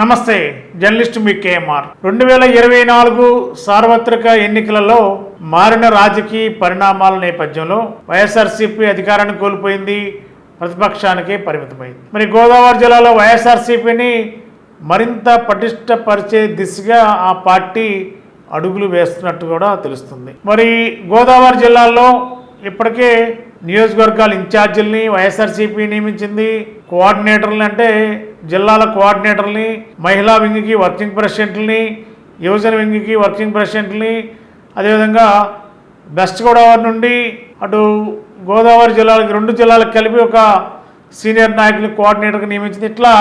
నమస్తే జర్నలిస్ట్ మీ కేఎంఆర్. రెండు వేల ఇరవై నాలుగు సార్వత్రిక ఎన్నికలలో మారిన రాజకీయ పరిణామాల నేపథ్యంలో వైఎస్ఆర్సీపీ అధికారాన్ని కోల్పోయింది ప్రతిపక్షానికే పరిమితమైంది. మరి గోదావరి జిల్లాలో వైఎస్ఆర్సీపీని మరింత పటిష్టపరిచే దిశగా ఆ పార్టీ అడుగులు వేస్తున్నట్టు కూడా తెలుస్తుంది. మరి గోదావరి జిల్లాలో ఇప్పటికే నియోజకవర్గాల ఇన్ఛార్జీల్ని వైఎస్ఆర్సీపీ నియమించింది కోఆర్డినేటర్లు అంటే జిల్లాల కోఆర్డినేటర్ని మహిళా వింగ్కి వర్కింగ్ ప్రెసిడెంట్ని యువజన వింగ్కి వర్కింగ్ ప్రెసిడెంట్ని అదేవిధంగా వెస్ట్ గోదావరి నుండి అటు గోదావరి జిల్లాలకి రెండు జిల్లాలకు కలిపి ఒక సీనియర్ నాయకుని కోఆర్డినేటర్గా నియమించింది. ఇట్లా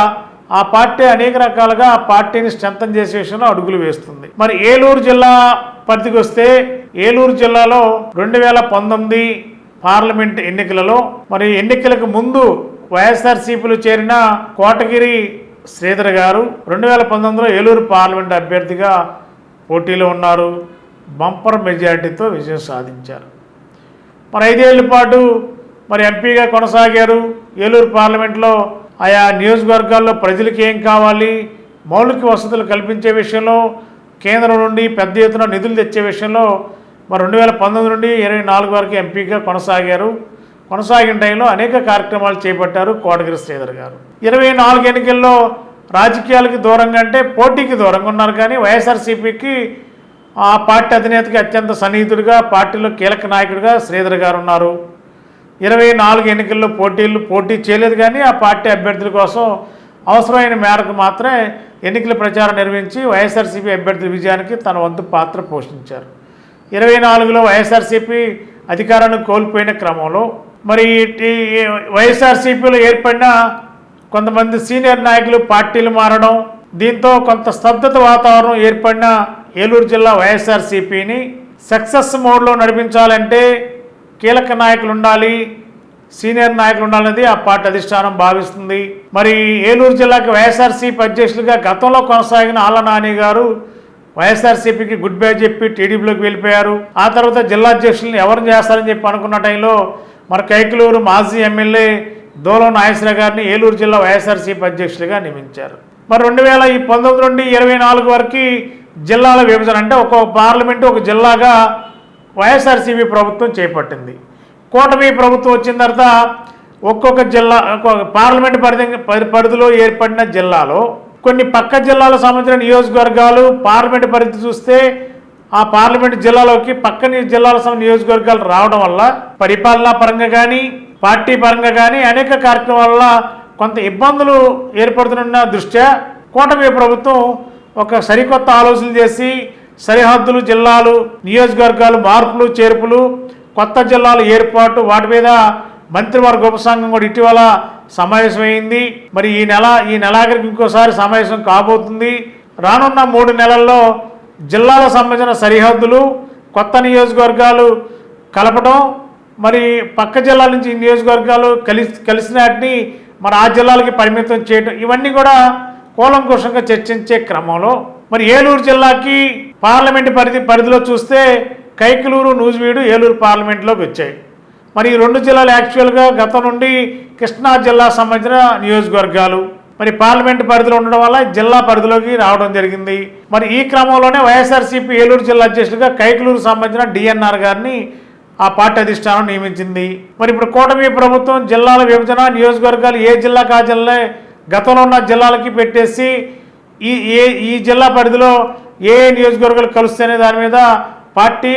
ఆ పార్టీ అనేక రకాలుగా ఆ పార్టీని స్ట్రెంథన్ చేసే విషయంలో అడుగులు వేస్తుంది. మరి ఏలూరు జిల్లా పరిధికి వస్తే ఏలూరు జిల్లాలో రెండు వేల పంతొమ్మిది పార్లమెంట్ ఎన్నికలలో మరి ఎన్నికలకు ముందు వైఎస్ఆర్సీపీలో చేరిన కోటగిరి శ్రీధర్ గారు రెండు వేల పంతొమ్మిదిలో ఏలూరు పార్లమెంట్ అభ్యర్థిగా పోటీలో ఉన్నారు. బంపర్ మెజారిటీతో విజయం సాధించారు. మరి ఐదేళ్ళ పాటు మరి ఎంపీగా కొనసాగారు. ఏలూరు పార్లమెంట్లో ఆయా నియోజకవర్గాల్లో ప్రజలకు ఏం కావాలి మౌలిక వసతులు కల్పించే విషయంలో కేంద్రం నుండి పెద్ద ఎత్తున నిధులు తెచ్చే విషయంలో మరి రెండు వేల పంతొమ్మిది నుండి ఇరవై నాలుగు వరకు ఎంపీగా కొనసాగారు. కొనసాగిన టైంలో అనేక కార్యక్రమాలు చేపట్టారు కోటగిరి శ్రీధర్ గారు. ఇరవై నాలుగు ఎన్నికల్లో రాజకీయాలకి దూరంగా అంటే పోటీకి దూరంగా ఉన్నారు కానీ వైఎస్ఆర్సీపీకి ఆ పార్టీ అధినేతకి అత్యంత సన్నిహితుడిగా పార్టీలో కీలక నాయకుడిగా శ్రీధర్ గారు ఉన్నారు. ఇరవై నాలుగు ఎన్నికల్లో పోటీలు పోటీ చేయలేదు కానీ ఆ పార్టీ అభ్యర్థుల కోసం అవసరమైన మేరకు మాత్రమే ఎన్నికల ప్రచారం నిర్వహించి వైఎస్ఆర్సీపీ అభ్యర్థుల విజయానికి తన వంతు పాత్ర పోషించారు. ఇరవై నాలుగులో వైఎస్ఆర్సీపీ అధికారాన్ని కోల్పోయిన క్రమంలో మరి వైఎస్ఆర్సీపీలో ఏర్పడిన కొంతమంది సీనియర్ నాయకులు పార్టీలు మారడం దీంతో కొంత స్తబ్దత వాతావరణం ఏర్పడిన ఏలూరు జిల్లా వైఎస్ఆర్సీపీని సక్సెస్ మోడ్లో నడిపించాలంటే కీలక నాయకులు ఉండాలి సీనియర్ నాయకులు ఉండాలనేది ఆ పార్టీ అధిష్టానం భావిస్తుంది. మరి ఏలూరు జిల్లాకి వైఎస్ఆర్సీపీ అధ్యక్షులుగా గతంలో కొనసాగిన ఆళ్ళ నాని గారు వైఎస్ఆర్సీపీకి గుడ్ బై చెప్పి టీడీపీలోకి వెళ్ళిపోయారు. ఆ తర్వాత జిల్లా అధ్యక్షులను ఎవరు చేస్తారని చెప్పి అనుకున్న టైంలో మరి కైకలూరు మాజీ ఎమ్మెల్యే దోలం నాగేశ్వర గారిని ఏలూరు జిల్లా వైఎస్ఆర్సీపీ అధ్యక్షుడిగా నియమించారు. మరి రెండు వేల ఈ పంతొమ్మిది నుండి ఇరవై నాలుగు వరకు జిల్లాల విభజన అంటే ఒక్కొక్క పార్లమెంటు ఒక జిల్లాగా వైఎస్ఆర్సీపీ ప్రభుత్వం చేపట్టింది. కూటమి ప్రభుత్వం వచ్చిన తర్వాత ఒక్కొక్క జిల్లా ఒక్కొక్క పార్లమెంట్ పరిధి పరి- పరిధిలో ఏర్పడిన జిల్లాలో కొన్ని పక్క జిల్లాలకు సంబంధించిన నియోజకవర్గాలు పార్లమెంట్ పరిధి చూస్తే ఆ పార్లమెంట్ జిల్లాలోకి పక్కన జిల్లాల సంబంధించిన నియోజకవర్గాలు రావడం వల్ల పరిపాలనా పరంగా కానీ పార్టీ పరంగా కానీ అనేక కార్యక్రమాల వల్ల కొంత ఇబ్బందులు ఏర్పడుతున్న దృష్ట్యా కూటమి ప్రభుత్వం ఒక సరికొత్త ఆలోచనలు చేసి సరిహద్దులు జిల్లాలు నియోజకవర్గాలు మార్పులు చేర్పులు కొత్త జిల్లాల ఏర్పాటు వాటి మీద మంత్రివర్గ ఉపసంఘం కూడా ఇటీవల సమావేశమైంది. మరి ఈ నెల ఈ నెలాఖరికి ఇంకోసారి సమావేశం కాబోతుంది. రానున్న మూడు నెలల్లో జిల్లాలకు సంబంధించిన సరిహద్దులు కొత్త నియోజకవర్గాలు కలపడం మరి పక్క జిల్లాల నుంచి ఈ నియోజకవర్గాలు కలిసి కలిసిన వాటిని మరి ఆ జిల్లాలకి పరిమితం చేయడం ఇవన్నీ కూడా కూలంకుషంగా చర్చించే క్రమంలో మరి ఏలూరు జిల్లాకి పార్లమెంట్ పరిధి పరిధిలో చూస్తే కైకలూరు నూజివీడు ఏలూరు పార్లమెంట్లోకి వచ్చాయి. మరి ఈ రెండు జిల్లాలు యాక్చువల్గా గతం నుండి కృష్ణా జిల్లా సంబంధించిన నియోజకవర్గాలు మరి పార్లమెంట్ పరిధిలో ఉండడం వల్ల జిల్లా పరిధిలోకి రావడం జరిగింది. మరి ఈ క్రమంలోనే వైఎస్ఆర్సీపీ ఏలూరు జిల్లా అధ్యక్షుడిగా కైకలూరు సంబంధించిన డిఎన్ఆర్ గారిని ఆ పార్టీ అధిష్టానం నియమించింది. మరి ఇప్పుడు కూటమి ప్రభుత్వం జిల్లాల విభజన నియోజకవర్గాలు ఏ జిల్లాకు ఆ జిల్లా గతంలో ఉన్న జిల్లాలకి పెట్టేసి ఈ ఏ ఈ జిల్లా పరిధిలో ఏ నియోజకవర్గాలు కలుస్తాయనే దాని మీద పార్టీ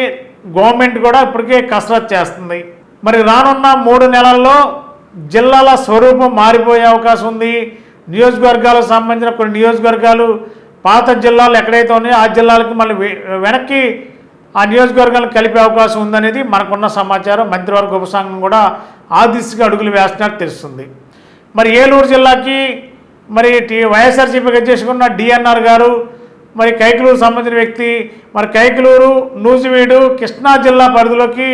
గవర్నమెంట్ కూడా ఇప్పటికే కసరత్ చేస్తుంది. మరి రానున్న మూడు నెలల్లో జిల్లాల స్వరూపం మారిపోయే అవకాశం ఉంది. నియోజకవర్గాలకు సంబంధించిన కొన్ని నియోజకవర్గాలు పాత జిల్లాలు ఎక్కడైతే ఉన్నాయో ఆ జిల్లాలకు మళ్ళీ వెనక్కి ఆ నియోజకవర్గాలను కలిపే అవకాశం ఉందనేది మనకున్న సమాచారం. మంత్రివర్గ ఉపసంఘం కూడా ఆ దిశగా అడుగులు వేస్తున్నట్టు తెలుస్తుంది. మరి ఏలూరు జిల్లాకి మరి టీ వైఎస్ఆర్సీపీకి చేసుకున్న డిఎన్ఆర్ గారు మరి కైకలూరు సంబంధించిన వ్యక్తి మరి కైకలూరు నూజివీడు కృష్ణా జిల్లా పరిధిలోకి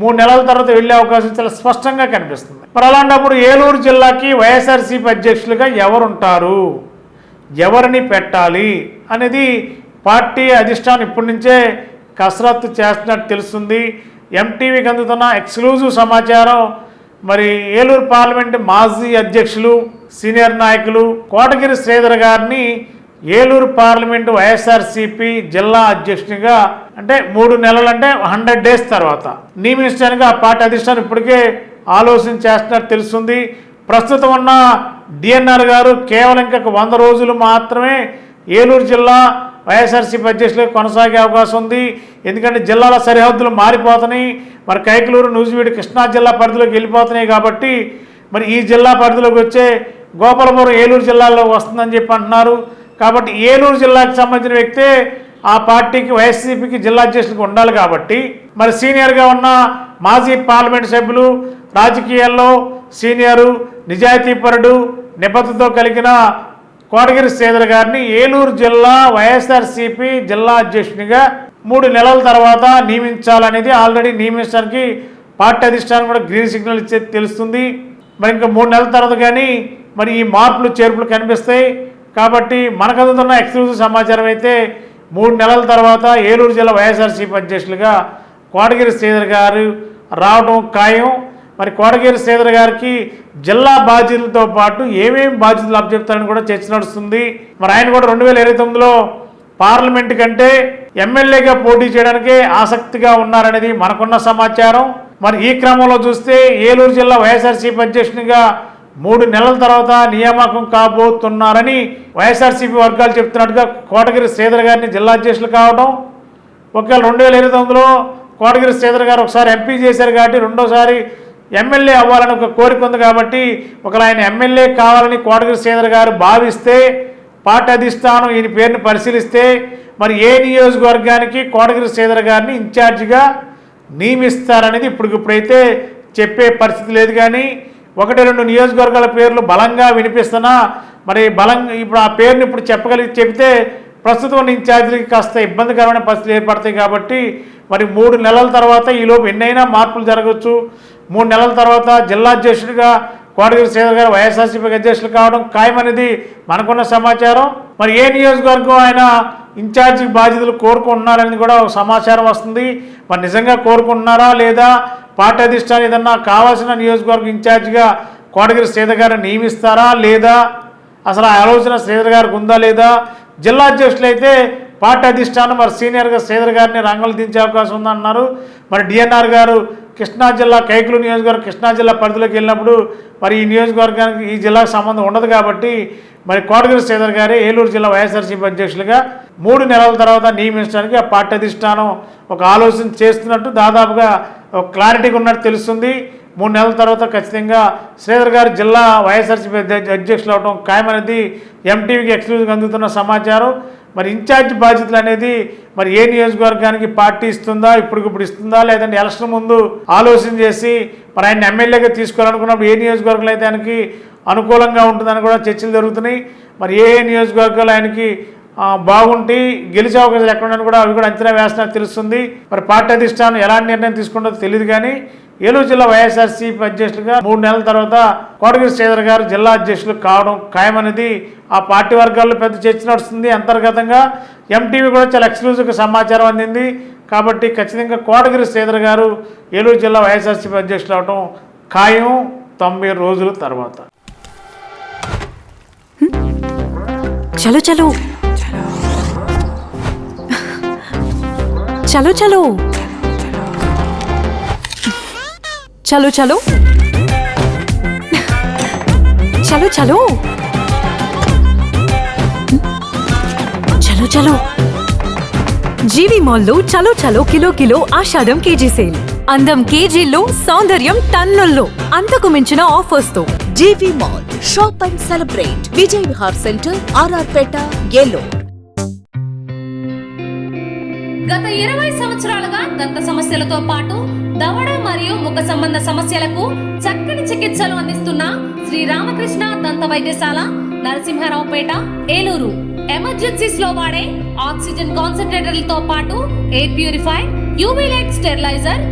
మూడు నెలల తర్వాత వెళ్ళే అవకాశం చాలా స్పష్టంగా కనిపిస్తుంది. మరి అలాంటప్పుడు ఏలూరు జిల్లాకి వైఎస్ఆర్సీపీ అధ్యక్షులుగా ఎవరుంటారు? ఎవరిని పెట్టాలి? అనేది పార్టీ అధిష్టానం ఇప్పటి నుంచే కసరత్తు చేస్తున్నట్టు తెలుస్తుంది. ఎంటీవీకి అందుతున్న ఎక్స్క్లూజివ్ సమాచారం మరి ఏలూరు పార్లమెంట్ మాజీ అధ్యక్షులు సీనియర్ నాయకులు కోటగిరి శ్రీధర్ గారిని ఏలూరు పార్లమెంటు వైఎస్ఆర్సీపీ జిల్లా అధ్యక్షునిగా అంటే మూడు నెలలంటే హండ్రెడ్ డేస్ తర్వాత. నియమించడానికి ఆ పార్టీ అధిష్టానం ఇప్పటికే ఆలోచన చేస్తున్నట్టు తెలుస్తుంది. ప్రస్తుతం ఉన్న డిఎన్ఆర్ గారు కేవలం ఇంకొక వంద రోజులు మాత్రమే ఏలూరు జిల్లా వైఎస్ఆర్సీపీ అధ్యక్షులుగా కొనసాగే అవకాశం ఉంది. ఎందుకంటే జిల్లాల సరిహద్దులు మారిపోతున్నాయి. మరి కైకలూరు నూజివీడు కృష్ణా జిల్లా పరిధిలోకి వెళ్ళిపోతున్నాయి కాబట్టి మరి ఈ జిల్లా పరిధిలోకి వచ్చే గోపాలపురం ఏలూరు జిల్లాలో వస్తుందని చెప్పి అంటున్నారు. కాబట్టి ఏలూరు జిల్లాకు సంబంధించిన వ్యక్తే ఆ పార్టీకి వైఎస్సీపీకి జిల్లా అధ్యక్షులకు ఉండాలి కాబట్టి మరి సీనియర్గా ఉన్న మాజీ పార్లమెంట్ సభ్యులు రాజకీయాల్లో సీనియరు నిజాయితీపరుడు నిబద్ధతతో కలిగిన కోటగిరి శ్రీధర్ గారిని ఏలూరు జిల్లా వైఎస్ఆర్సీపీ జిల్లా అధ్యక్షునిగా మూడు నెలల తర్వాత నియమించాలనేది ఆల్రెడీ నియమించడానికి పార్టీ అధిష్టానం కూడా గ్రీన్ సిగ్నల్ ఇచ్చే తెలుస్తుంది. మరి ఇంకా మూడు నెలల తర్వాత కానీ మరి ఈ మార్పులు చేర్పులు కనిపిస్తాయి. కాబట్టి మనకు అందుతున్న ఎక్స్క్లూజివ్ సమాచారం అయితే మూడు నెలల తర్వాత ఏలూరు జిల్లా వైఎస్ఆర్సీపీ అధ్యక్షులుగా కోటగిరి శ్రీధర్ గారు రావడం ఖాయం. మరి కోటగిరి శ్రీధర్ గారికి జిల్లా బాధ్యతలతో పాటు ఏమేమి బాధ్యతలు అప్పచెప్తారని కూడా చర్చ నడుస్తుంది. మరి ఆయన కూడా రెండు వేల ఇరవై తొమ్మిదిలో పార్లమెంట్ కంటే ఎమ్మెల్యేగా పోటీ చేయడానికే ఆసక్తిగా ఉన్నారనేది మనకున్న సమాచారం. మరి ఈ క్రమంలో చూస్తే ఏలూరు జిల్లా వైఎస్ఆర్సీపీ అధ్యక్షునిగా మూడు నెలల తర్వాత నియామకం కాబోతున్నారని వైఎస్ఆర్సీపీ వర్గాలు చెప్తున్నట్టుగా కోటగిరి శ్రీధర్ గారిని జిల్లా అధ్యక్షులు కావడం ఒకవేళ రెండు వేల ఇరవై తొమ్మిదిలో కోటగిరి శ్రీధర్ గారు ఒకసారి ఎంపీ చేశారు కాబట్టి రెండోసారి ఎమ్మెల్యే అవ్వాలని ఒక కోరిక ఉంది కాబట్టి ఒకవేళ ఆయన ఎమ్మెల్యే కావాలని కోటగిరి శ్రీధర్ గారు భావిస్తే పార్టీ అధిష్టానం ఈయన పేరుని పరిశీలిస్తే మరి ఏ నియోజకవర్గానికి కోటగిరి శ్రీధర్ గారిని ఇన్ఛార్జిగా నియమిస్తారనేది ఇప్పటికిప్పుడైతే చెప్పే పరిస్థితి లేదు కానీ ఒకటి రెండు నియోజకవర్గాల పేర్లు బలంగా వినిపిస్తున్నా మరి బలంగా ఇప్పుడు ఆ పేరుని ఇప్పుడు చెప్పగలిగి చెబితే ప్రస్తుతం ఇన్ఛార్జీలకి కాస్త ఇబ్బందికరమైన పరిస్థితులు ఏర్పడతాయి కాబట్టి మరి మూడు నెలల తర్వాత ఈలోపు ఎన్నైనా మార్పులు జరగవచ్చు మూడు నెలల తర్వాత జిల్లా అధ్యక్షుడిగా కోటగిరి శ్రీధర్ గారు వైఎస్ఆర్సీపీ అధ్యక్షులు కావడం ఖాయమనేది మనకున్న సమాచారం. మరి ఏ నియోజకవర్గం ఆయన ఇన్ఛార్జి బాధ్యతలు కోరుకుంటున్నారని కూడా ఒక సమాచారం వస్తుంది. మరి నిజంగా కోరుకుంటున్నారా లేదా? పార్టీ అధిష్టానం ఏదన్నా కావాల్సిన నియోజకవర్గం ఇన్ఛార్జిగా కోటగిరి శ్రీధర్ గారిని నియమిస్తారా లేదా? అసలు ఆ ఆలోచన శ్రీధర్ గారికి ఉందా లేదా? జిల్లా అధ్యక్షులు అయితే పార్టీ అధిష్టానం మరి సీనియర్గా శ్రీధర్ గారిని రంగంలో దించే అవకాశం ఉందన్నారు. మరి డిఎన్ఆర్ గారు కృష్ణా జిల్లా కైకులు నియోజకవర్గం కృష్ణా జిల్లా పరిధిలోకి వెళ్ళినప్పుడు మరి ఈ నియోజకవర్గానికి ఈ జిల్లాకు సంబంధం ఉండదు కాబట్టి మరి కోటగిరి శ్రీధర్ గారి ఏలూరు జిల్లా వైఎస్ఆర్సీపీ అధ్యక్షులుగా మూడు నెలల తర్వాత నియమించడానికి ఆ పార్టీ అధిష్టానం ఒక ఆలోచన చేస్తున్నట్టు దాదాపుగా ఒక క్లారిటీగా ఉన్నట్టు తెలుస్తుంది. మూడు నెలల తర్వాత ఖచ్చితంగా శ్రీధర్ గారు జిల్లా వైఎస్ఆర్సీపీ అధ్యక్షులు అవడం ఖాయమనేది ఎంటీవీకి ఎక్స్క్లూజివ్గా అందుతున్న సమాచారం. మరి ఇన్ఛార్జ్ బాధ్యతలు అనేది మరి ఏ నియోజకవర్గానికి పార్టీ ఇస్తుందా ఇప్పటికిప్పుడు ఇస్తుందా లేదంటే ఎలక్షన్ ముందు ఆలోచన చేసి మరి ఆయన ఎమ్మెల్యేగా తీసుకోవాలనుకున్నప్పుడు ఏ నియోజకవర్గంలో అయితే ఆయనకి అనుకూలంగా ఉంటుందని కూడా చర్చలు జరుగుతున్నాయి. మరి ఏ ఏ నియోజకవర్గాలు ఆయనకి బాగుంటి గెలిచే అవకాశాలు ఎక్కడ కూడా అవి కూడా అంచనా వేస్తున్నట్టు తెలుస్తుంది. మరి పార్టీ అధిష్టానం ఎలాంటి నిర్ణయం తీసుకుంటుందో తెలియదు కానీ ఏలూరు జిల్లా వైఎస్ఆర్సీపీ అధ్యక్షులుగా మూడు నెలల తర్వాత కోటగిరి శ్రీధర్ గారు జిల్లా అధ్యక్షులు కావడం ఖాయమనేది ఆ పార్టీ వర్గాల్లో పెద్ద చర్చ నడుస్తుంది. అంతర్గతంగా ఎంటీవీ కూడా చాలా ఎక్స్క్లూజివ్గా సమాచారం అందింది. కాబట్టి ఖచ్చితంగా కోటగిరి శ్రీధర్ గారు ఏలూరు జిల్లా వైఎస్ఆర్సీపీ అధ్యక్షులు అవడం ఖాయం తొంభై రోజుల తర్వాత. చలో చలో. చలో చలో. చలో చలో. చలో చలో. చలో చలో. జీవి మాల్లో చలో చలో కిలో కిలో ఆషాఢం కేజీ సేల్. అందం కేజీల్లో సౌందర్యం టన్నుల్లో. అంతకు మించిన ఆఫర్స్తో GV mall. Shop and celebrate. Vijay Vihar centre RRPeta Eluru. గత ఇరవై సంవత్సరాలుగా దంత సమస్యలతో పాటు దవడ మరియు ముఖ సంబంధ సమస్యలకు చక్కని చికిత్సలు అందిస్తున్న శ్రీ రామకృష్ణ దంత వైద్యశాల నరసింహారావుపేట ఏలూరు. ఎమర్జెన్సీస్లో వాడే ఆక్సిజన్ కాన్సన్ట్రేటర్లతో పాటు air purify UV light steriliser